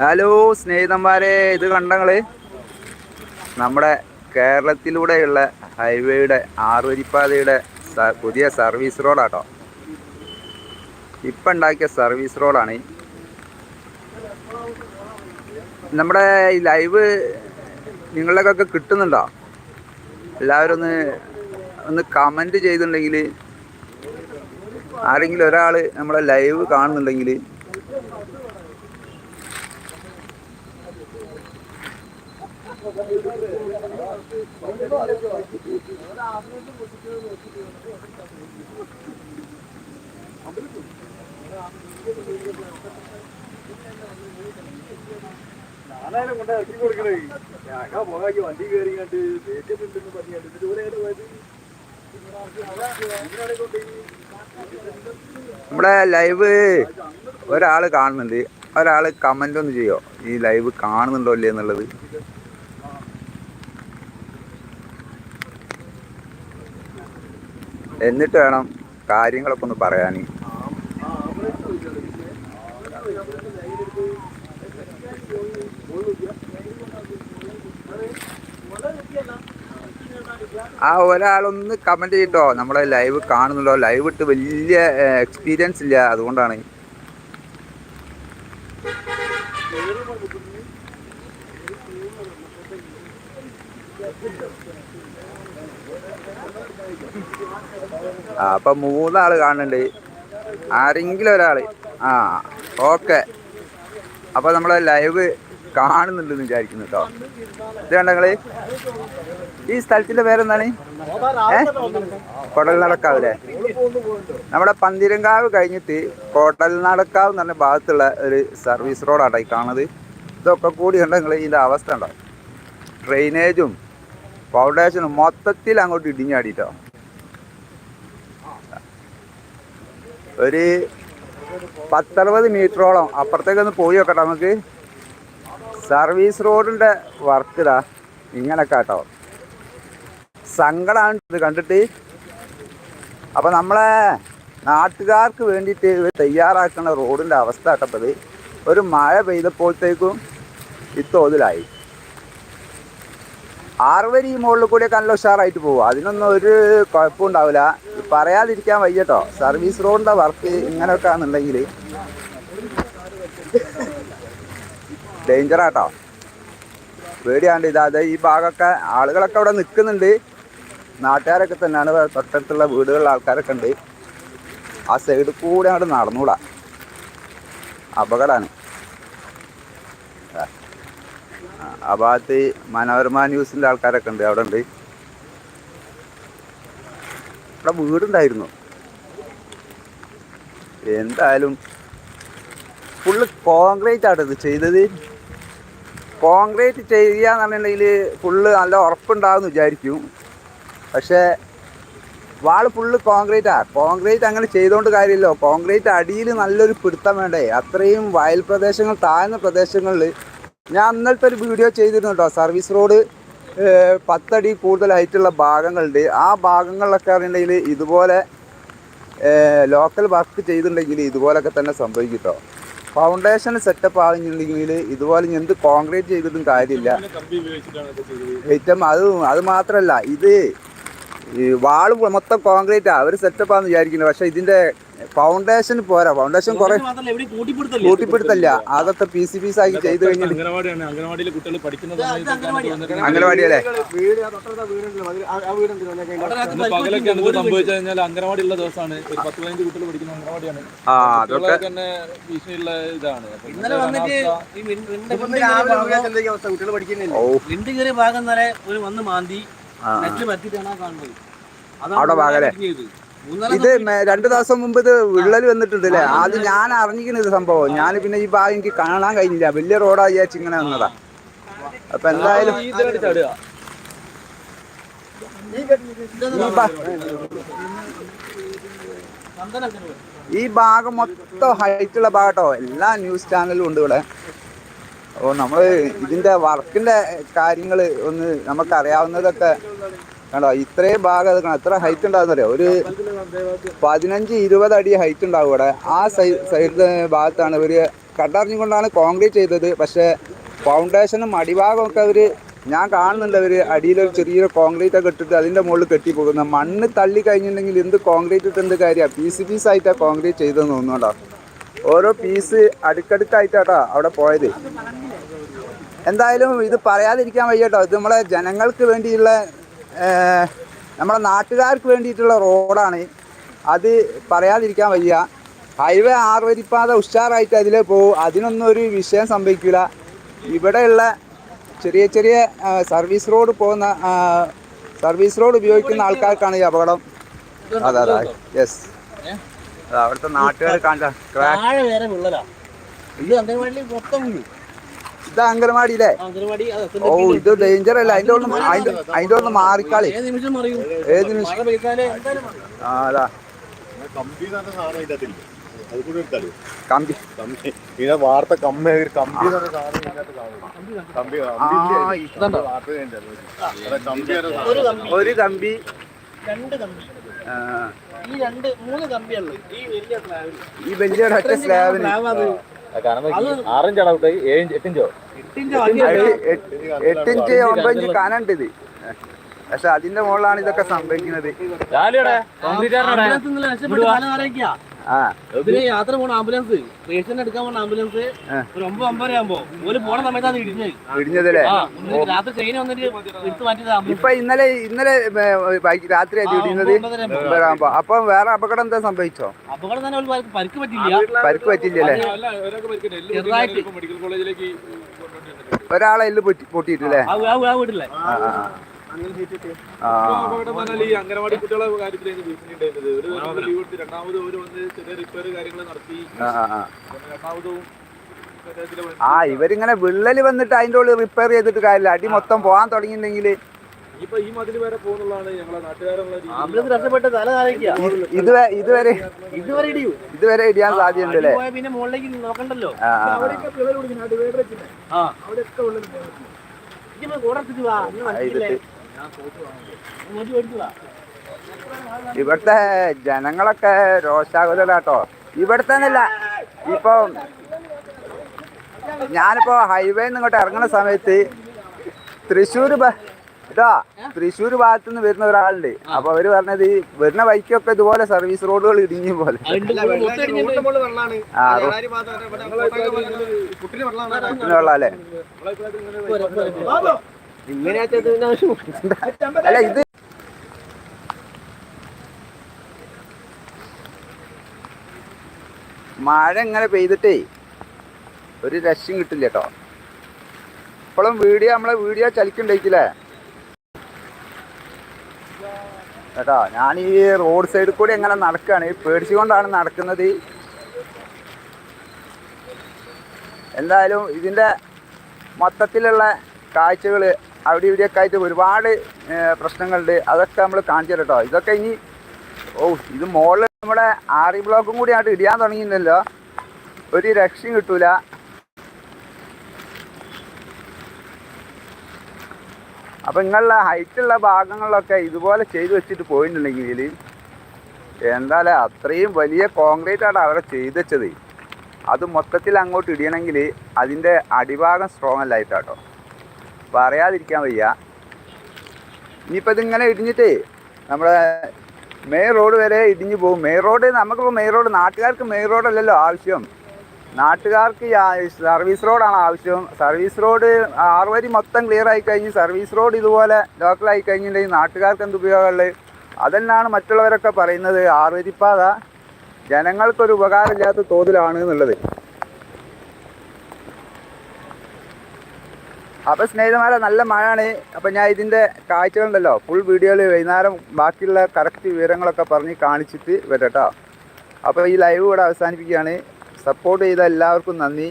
Hello സ്നേഹിതന്മാരെ ഇത് കണ്ടങ്ങൾ. നമ്മുടെ കേരളത്തിലൂടെയുള്ള ഹൈവേയുടെ ആറുവരിപ്പാതയുടെ പുതിയ സർവീസ് റോഡാട്ടോ. ഇപ്പം ഉണ്ടാക്കിയ സർവീസ് റോഡാണ്. നമ്മുടെ ഈ ലൈവ് നിങ്ങളിലേക്കൊക്കെ കിട്ടുന്നുണ്ടോ? എല്ലാവരും ഒന്ന് ഒന്ന് കമന്റ് ചെയ്തിട്ടുണ്ടെങ്കിൽ ആരെങ്കിലും ഒരാൾ നമ്മളെ ലൈവ് കാണുന്നുണ്ടെങ്കിൽ ഞാനായാലും കൊടുക്കണേ. പോകാക്കി വണ്ടി കയറി കണ്ട് പറഞ്ഞു ഇവരെ പോയത്. നമ്മുടെ ലൈവ് ഒരാൾ കാണുന്നുണ്ട്. ഒരാൾ കമന്റ് ഒന്ന് ചെയ്യോ? ഈ ലൈവ് കാണുന്നുണ്ടോ ഇല്ലേ എന്നുള്ളത്? എന്നിട്ട് വേണം കാര്യങ്ങളൊക്കെ ഒന്ന് പറയാൻ ആ ഒരാളൊന്ന് കമന്റ് ചെയ്തിട്ടോ നമ്മളെ ലൈവ് കാണുന്നല്ലോ ലൈവ് ഇട്ട് വലിയ എക്സ്പീരിയൻസ് ഇല്ല. അതുകൊണ്ടാണ്. അപ്പൊ മൂന്നാൾ കാണുന്നുണ്ട്. ആരെങ്കിലും ഒരാൾ. ആ ഓക്കെ. അപ്പൊ നമ്മളെ ലൈവ് കാണുന്നുണ്ടെന്ന് വിചാരിക്കുന്നു കേട്ടോ ഇത് കണ്ടങ്ങൾ ഈ സ്ഥലത്തിന്റെ പേരെന്താണ്? ഏ? കൊടൽ നടക്കാവില്ലേ നമ്മുടെ പന്തിരങ്കാവ് കഴിഞ്ഞിട്ട് കൊടൽ നടക്കാവ് എന്ന് പറഞ്ഞ ഭാഗത്തുള്ള ഒരു സർവീസ് റോഡാട്ടോ ഈ കാണുന്നത്. ഇതൊക്കെ കൂടി ഉണ്ടെങ്കിൽ ഇതിന്റെ അവസ്ഥ ഉണ്ടാവും ഡ്രെയിനേജും ഫൗണ്ടേഷനും മൊത്തത്തിൽ അങ്ങോട്ട് ഇടിഞ്ഞാടിട്ടോ. ഒരു പത്തറുപത് മീറ്ററോളം അപ്പുറത്തേക്കൊന്ന് പോയി നോക്കട്ടെ നമുക്ക്. സർവീസ് റോഡിന്റെ വർക്ക് ഇതാ. ഇങ്ങനെ കേട്ടോ സങ്കടമാണ് ഇത് കണ്ടിട്ട്. അപ്പോൾ നമ്മളെ നാട്ടുകാർക്ക് വേണ്ടിയിട്ട് ഇവർ തയ്യാറാക്കുന്ന റോഡിന്റെ അവസ്ഥ കേട്ടപ്പോൾ ഒരു മഴ പെയ്തപ്പോഴത്തേക്കും ഇത്തോതിലായി ആറുവരി മുകളിൽ കൂടിയൊക്കെ നല്ല ഉഷാറായിട്ട് പോകും അതിനൊന്നും ഒരു കുഴപ്പമുണ്ടാവില്ല. പറയാതിരിക്കാൻ വയ്യട്ടോ. സർവീസ് റോഡിന്റെ വർക്ക് ഇങ്ങനെയൊക്കെ ആണെന്നുണ്ടെങ്കിൽ ഡേഞ്ചറാട്ടോ. പേടിയാണ്ട് ഇതാ അതെ ഈ ഭാഗമൊക്കെ ആളുകളൊക്കെ അവിടെ നിൽക്കുന്നുണ്ട്. നാട്ടുകാരൊക്കെ തന്നെയാണ് തൊട്ടടുത്തുള്ള വീടുകളിലെ ആൾക്കാരൊക്കെ ഉണ്ട്. ആ സൈഡിൽ കൂടെ അങ്ങോട്ട് നടന്നൂടാ. അപകടമാണ്. ആ ഭാഗത്ത് മനോരമ ന്യൂസിന്റെ ആൾക്കാരൊക്കെ ഉണ്ട് അവിടെ ഉണ്ട്. ഇവിടെ വീടുണ്ടായിരുന്നു. എന്തായാലും ഫുള്ള് കോൺക്രീറ്റ് ആട്ടത് ചെയ്തത്. കോൺക്രീറ്റ് ചെയ്യുക എന്നുണ്ടെങ്കിൽ ഫുള്ള് നല്ല ഉറപ്പുണ്ടാവുമെന്ന് വിചാരിക്കും. പക്ഷേ വാൾ ഫുള്ള് കോൺക്രീറ്റാ കോൺക്രീറ്റ് അങ്ങനെ ചെയ്തുകൊണ്ട് കാര്യമില്ല. കോൺക്രീറ്റ് അടിയിൽ നല്ലൊരു പിടുത്തം വേണ്ടേ? അത്രയും വയൽ പ്രദേശങ്ങൾ താഴ്ന്ന പ്രദേശങ്ങളിൽ ഞാൻ ഇന്നലത്തെ ഒരു വീഡിയോ ചെയ്തിരുന്നു കേട്ടോ. സർവീസ് റോഡ് പത്തടി കൂടുതൽ ഹൈറ്റുള്ള ഭാഗങ്ങളുണ്ട്. ആ ഭാഗങ്ങളിലൊക്കെ അറിയണമെങ്കിൽ ഇതുപോലെ ലോക്കൽ വർക്ക് ചെയ്തിട്ടുണ്ടെങ്കിൽ ഇതുപോലൊക്കെ തന്നെ സംഭവിക്കും കേട്ടോ. ഫൗണ്ടേഷൻ സെറ്റപ്പ് ആകുന്നുണ്ടെങ്കിൽ ഇതുപോലെ എന്ത് കോൺക്രീറ്റ് ചെയ്തിട്ടും കാര്യമില്ല. ഏറ്റവും അത് അത് മാത്രമല്ല ഇത് വാൾ മൊത്തം കോൺക്രീറ്റാണ് അവർ സെറ്റപ്പാന്ന് വിചാരിക്കുന്നത് പക്ഷേ ഇതിന്റെ ഫൗണ്ടേഷൻ പോരാ. ഫൗണ്ടേഷൻ കുറെ കൂട്ടിപ്പിടുത്തല്ലേ? അതൊക്കെ പീസ് പീസ് ആക്കി ചെയ്ത് കഴിഞ്ഞാൽ. അംഗനവാടി അല്ലേ? ദിവസമാണ്. ഒരു പത്ത് പതിനഞ്ച് കുട്ടികൾ പഠിക്കുന്ന അംഗനവാടിയാണ്. ആ അതൊക്കെ കുട്ടികളൊക്കെ തന്നെ ഭീഷണിയുള്ള ഇതാണ്. ഇന്നലെ വന്നിട്ട് ഭാഗം- അവസ്ഥ? കുട്ടികൾ പഠിക്കുന്നില്ല? ഓ കയറിയ ഭാഗം വരെ ഒരു വന്ന് മാന്തി നെറ്റ് കാണുന്നത്. അവിടെ ഭാഗല്ലേ? ഇത് രണ്ടു ദിവസം മുമ്പ് ഇത് വിള്ളൽ വന്നിട്ടുണ്ട് അല്ലേ? അത് ഞാൻ അറിഞ്ഞിരിക്കുന്ന ഇത് സംഭവം. ഞാൻ പിന്നെ ഈ ഭാഗം എനിക്ക് കാണാൻ കഴിഞ്ഞില്ല. വലിയ റോഡാ വിചാരിച്ച് ഇങ്ങനെ വന്നതാ അപ്പൊ എന്തായാലും ഈ ഭാഗം മൊത്തം ഹൈറ്റുള്ള ഭാഗട്ടോ എല്ലാ ന്യൂസ് ചാനലും ഉണ്ട് ഇവിടെ. അപ്പോൾ നമ്മൾ ഇതിന്റെ വർക്കിന്റെ കാര്യങ്ങൾ ഒന്ന് നമുക്ക് അറിയാവുന്നതൊക്കെ കണ്ടോ ഇത്രയും ഭാഗം അത് എത്ര ഹൈറ്റ് ഉണ്ടാകുന്നറിയോ? ഒരു പതിനഞ്ച് ഇരുപത് അടി ഹൈറ്റ് ഉണ്ടാവും ഇവിടെ. ആ സൈ സൈഡ് ഭാഗത്താണ് ഇവർ കട്ടറിഞ്ഞുകൊണ്ടാണ് കോൺക്രീറ്റ് ചെയ്തത്. പക്ഷേ ഫൗണ്ടേഷനും അടിഭാഗമൊക്കെ അവർ ഞാൻ കാണുന്നുണ്ട് അവർ അടിയിലൊരു ചെറിയൊരു കോൺക്രീറ്റ് ഒക്കെ ഇട്ടിട്ട് അതിന്റെ മുകളിൽ കെട്ടി പോകുന്ന. മണ്ണ് തള്ളി കഴിഞ്ഞിട്ടുണ്ടെങ്കിൽ എന്ത് കോൺക്രീറ്റ് ഇട്ട് എന്ത് കാര്യമാണ് പീസ് പീസ് ആയിട്ടാണ് കോൺക്രീറ്റ് ചെയ്തതെന്ന് തോന്നുന്നുണ്ടോ ഓരോ പീസ് അടുക്കടുക്കായിട്ടാട്ടോ അവിടെ പോയത്. എന്തായാലും ഇത് പറയാതിരിക്കാൻ വയ്യട്ടോ ഇത് നമ്മളെ ജനങ്ങൾക്ക് വേണ്ടിയുള്ള ഏർ, നമ്മളെ നാട്ടുകാർക്ക് വേണ്ടിയിട്ടുള്ള റോഡാണ്. അത് പറയാതിരിക്കാൻ വയ്യ. ഹൈവേ ആറുവരിപ്പാത ഉഷാറായിട്ട് അതിലേ പോകും അതിനൊന്നും ഒരു വിഷയം സംഭവിക്കില്ല ഇവിടെയുള്ള ചെറിയ ചെറിയ സർവീസ് റോഡ് പോകുന്ന സർവീസ് റോഡ് ഉപയോഗിക്കുന്ന ആൾക്കാർക്കാണ് ഈ അപകടം. അതെ അതെ. യെസ് അവിടുത്തെ നാട്ടുകാർ കാണാ താഴെ വേറെ വിള്ളലാ. ഇത് അംഗൻവാടി മൊത്തം വീഴും ഇത് അങ്കനവാടി അല്ലേ ഓ ഇത് ഡേഞ്ചർ അല്ല അതിന്റെ ഒന്ന് അതിന്റെ ഒന്ന് മാറിക്കളി. ഏത് നിമിഷം ആ അതാ. കമ്പി ഇതിനെ വാർത്ത കമ്പി ഒരു കമ്പി ഒരു കമ്പി. രണ്ട് കമ്പി. ആ, ഈ രണ്ട് മൂന്ന് കമ്പിയുള്ളു ഈ വലിയ സ്ലാബിൽ ഈ വലിയ ഒറ്റ സ്ലാബിന് ആറിഞ്ച് അടവിട്ട് ഏഴ് എട്ടിഞ്ചോ? എട്ടിഞ്ച് ഒമ്പത് ഇഞ്ച് കനണ്ട് ഇത്. പക്ഷെ അതിന്റെ മുകളിലാണ് ഇതൊക്കെ സംഭവിക്കുന്നത്. ഇതിന് യാത്ര പോണ ആംബുലൻസ്. പേഷ്യന്റ് എടുക്കാൻ പോണ ആംബുലൻസ്. ഒരു ഒമ്പത് ഒമ്പതര ആകുമ്പോ ഒരു പോണ സമയത്താണ് ഇടിഞ്ഞത് ഇടിഞ്ഞതല്ലേ? രാത്രി ട്രെയിൻ വന്നിട്ട് എടുത്ത് മാറ്റിയത് ആംബുലൻസ്. ഇപ്പൊ ഇന്നലെ ഇന്നലെ രാത്രി ഇടിഞ്ഞത് ഇടിയുന്നത് ഒമ്പതര അപ്പൊ വേറെ അപകടം എന്താ സംഭവിച്ചോ? അപകടം തന്നെ ഒരു പരിക്ക് പരിക്ക് പറ്റില്ല പരിക്ക് കോളേജിലേക്ക് ഒരാളെ എല്ല് പൊട്ടി പൊട്ടിയിട്ടില്ലേ? ആ ആ- ആ വീട്ടിലെ. അംഗനവാടി കുട്ടികളെ കാര്യത്തിലേക്ക് ഭീഷണി ഉണ്ടായിരുന്നത് ഒരു ദിവസം ലീവ് എടുത്ത് രണ്ടാമത് ഒരു വന്ന് ചെറിയ റിപ്പയർ കാര്യങ്ങൾ നടത്തി. ആ രണ്ടാമതും ഇവരിങ്ങനെ വിള്ളൽ വന്നിട്ട് അതിന്റെ ഉള്ളിൽ റിപ്പയർ ചെയ്തിട്ട് കാര്യമില്ല. അടി മൊത്തം പോകാൻ തുടങ്ങിയിട്ടുണ്ടെങ്കിൽ ഇതുവരെ ഇതുവരെ ഇതുവരെ ഇടിയൂ. ഇതുവരെ ഇടിയാൻ സാധ്യതയുണ്ട് അല്ലേ നോക്കണ്ടല്ലോ. ഇവിടുത്തെ ജനങ്ങളൊക്കെ രോഷാകുലരാട്ടോ. ഇവിടുത്തെ എന്നല്ല ഇപ്പൊ ഞാനിപ്പോ ഹൈവേ ഇങ്ങോട്ട് ഇറങ്ങുന്ന സമയത്ത് തൃശ്ശൂർ ഇതാ തൃശ്ശൂർ ഭാഗത്തു നിന്ന് വരുന്ന ഒരാളുണ്ട്. അപ്പൊ അവർ പറഞ്ഞത് ഈ വരുന്ന വൈക്കൊക്കെ ഇതുപോലെ സർവീസ് റോഡുകൾ ഇടിഞ്ഞ പോലെ. ആ കുട്ടിന് വെള്ളം അല്ലേ അല്ല ഇത് മഴ ഇങ്ങനെ പെയ്തിട്ടേ ഒരു രക്ഷയും കിട്ടില്ല കേട്ടോ ഇപ്പോഴും വീഡിയോ നമ്മളെ വീഡിയോ ചലിക്കണ്ടായിക്കില്ലേ കേട്ടോ ഞാൻ ഈ റോഡ് സൈഡിൽ കൂടി എങ്ങനെ നടക്കുകയാണ് പേടിച്ചുകൊണ്ടാണ് നടക്കുന്നത്. എന്തായാലും ഇതിന്റെ മൊത്തത്തിലുള്ള കാഴ്ചകൾ അവിടെ ഇവിടെയൊക്കെ ആയിട്ട് ഒരുപാട് പ്രശ്നങ്ങളുണ്ട്. അതൊക്കെ നമ്മൾ കാണിച്ചു കേട്ടോ. ഇതൊക്കെ ഇനി ഓ ഇത് മോളിൽ നമ്മുടെ ആറി ബ്ലോക്കും കൂടി ആയിട്ട് ഇടിയാൻ തുടങ്ങിയില്ലല്ലോ ഒരു രക്ഷയും കിട്ടൂല. അപ്പം ഇങ്ങനെയുള്ള ഹൈറ്റുള്ള ഭാഗങ്ങളിലൊക്കെ ഇതുപോലെ ചെയ്തു വെച്ചിട്ട് പോയിട്ടുണ്ടെങ്കിൽ എന്തായാലും അത്രയും വലിയ കോൺക്രീറ്റ് ആണ് അവിടെ ചെയ്തു വെച്ചത്. അത് മൊത്തത്തിൽ അങ്ങോട്ട് ഇടിയണമെങ്കിൽ അതിന്റെ അടിഭാഗം സ്ട്രോങ് അല്ലായിട്ടാട്ടോ. പറയാതിരിക്കാൻ വയ്യ. ഇനിയിപ്പോൾ ഇതിങ്ങനെ ഇടിഞ്ഞിട്ടേ നമ്മുടെ മെയിൻ റോഡ് വരെ ഇടിഞ്ഞു പോകും. മെയിൻ റോഡ് നമുക്കിപ്പോൾ മെയിൻ റോഡ് നാട്ടുകാർക്ക് മെയിൻ റോഡല്ലല്ലോ ആവശ്യം. നാട്ടുകാർക്ക് സർവീസ് റോഡാണ് ആവശ്യം. സർവീസ് റോഡ് ആറ് വരി മൊത്തം ക്ലിയർ ആയി കഴിഞ്ഞ് സർവീസ് റോഡ് ഇതുപോലെ ലോക്കൽ ലോക്കലായി കഴിഞ്ഞിട്ടുണ്ടെങ്കിൽ നാട്ടുകാർക്ക് എന്ത് ഉപയോഗമുള്ളത് അതെന്നാണ് മറ്റുള്ളവരൊക്കെ പറയുന്നത്. ആറ് വരിപ്പാത ജനങ്ങൾക്കൊരു ഉപകാരമില്ലാത്ത തോതിലാണ് എന്നുള്ളത്. അപ്പോൾ സ്നേഹിതന്മാരെ നല്ല മഴയാണ്. അപ്പോൾ ഞാൻ ഇതിന്റെ ഇതിന്റെ കാഴ്ചകളുണ്ടല്ലോ ഫുൾ വീഡിയോയിൽ വൈകുന്നേരം ബാക്കിയുള്ള കറക്റ്റ് വിവരങ്ങളൊക്കെ പറഞ്ഞ് കാണിച്ചിട്ട് വരട്ടോ. അപ്പോൾ ഈ ലൈവ് ഇവിടെ അവസാനിപ്പിക്കുകയാണ്. സപ്പോർട്ട് ചെയ്ത എല്ലാവർക്കും നന്ദി.